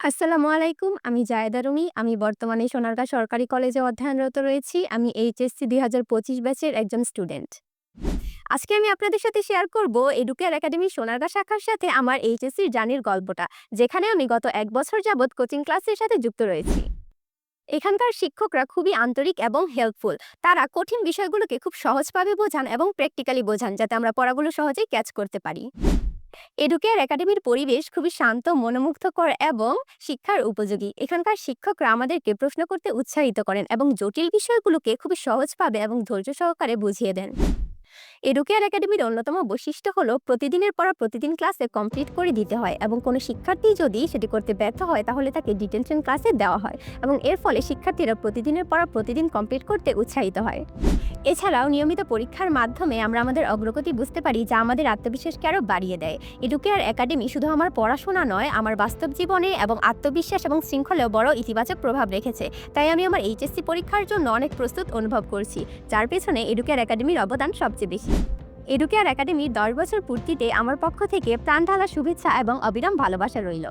আসসালামু আলাইকুম। আমি জায়েদা রুমি। আমি বর্তমানে সোনারগাঁ সরকারি কলেজে অধ্যয়নরত রয়েছি। আমি এইচএসসি ২০২৫ ব্যাচের একজন স্টুডেন্ট। আজকে আমি আপনাদের সাথে শেয়ার করব এডুকেয়ার একাডেমি সোনারগাঁ শাখার সাথে আমার এইচএসসির জার্নির গল্পটা, যেখানে আমি গত এক বছর যাবৎ কোচিং ক্লাসের সাথে যুক্ত রয়েছি। এখানকার শিক্ষকরা খুবই আন্তরিক এবং হেল্পফুল। তারা কঠিন বিষয়গুলোকে খুব সহজভাবে বোঝান এবং প্র্যাকটিক্যালি বোঝান যাতে আমরা পড়াগুলো সহজেই ক্যাচ করতে পারি। এডুকেয়ার একাডেমির পরিবেশ খুবই শান্ত, মনোমুগ্ধকর এবং শিক্ষার উপযোগী। এখানকার শিক্ষকরা আমাদেরকে প্রশ্ন করতে উৎসাহিত করেন এবং জটিল বিষয়গুলোকে খুবই সহজভাবে এবং ধৈর্য সহকারে বুঝিয়ে দেন। এডুকেয়ার একাডেমির অন্যতম বৈশিষ্ট্য হলো প্রতিদিনের পড়া প্রতিদিন ক্লাসে কমপ্লিট করে দিতে হয় এবং কোনো শিক্ষার্থী যদি সেটি করতে ব্যর্থ হয় তাহলে তাকে ডিটেনশন ক্লাসে দেওয়া হয় এবং এর ফলে শিক্ষার্থীরা প্রতিদিনের পড়া প্রতিদিন কমপ্লিট করতে উৎসাহিত হয়। এছাড়াও নিয়মিত পরীক্ষার মাধ্যমে আমরা আমাদের অগ্রগতি বুঝতে পারি যা আমাদের আত্মবিশ্বাসকে আরও বাড়িয়ে দেয়। এডুকেয়ার একাডেমি শুধু আমার পড়াশোনা নয়, আমার বাস্তব জীবনে এবং আত্মবিশ্বাস এবং শৃঙ্খলেও বড় ইতিবাচক প্রভাব রেখেছে। তাই আমি আমার এইচএসসি পরীক্ষার জন্য অনেক প্রস্তুত অনুভব করছি, যার পেছনে এডুকেয়ার একাডেমির অবদান সবচেয়ে বেশি। এডুকেয়ার একাডেমির ১০ বছর পূর্তিতে আমার পক্ষ থেকে প্রাণঢালা শুভেচ্ছা এবং অবিরাম ভালোবাসা রইল।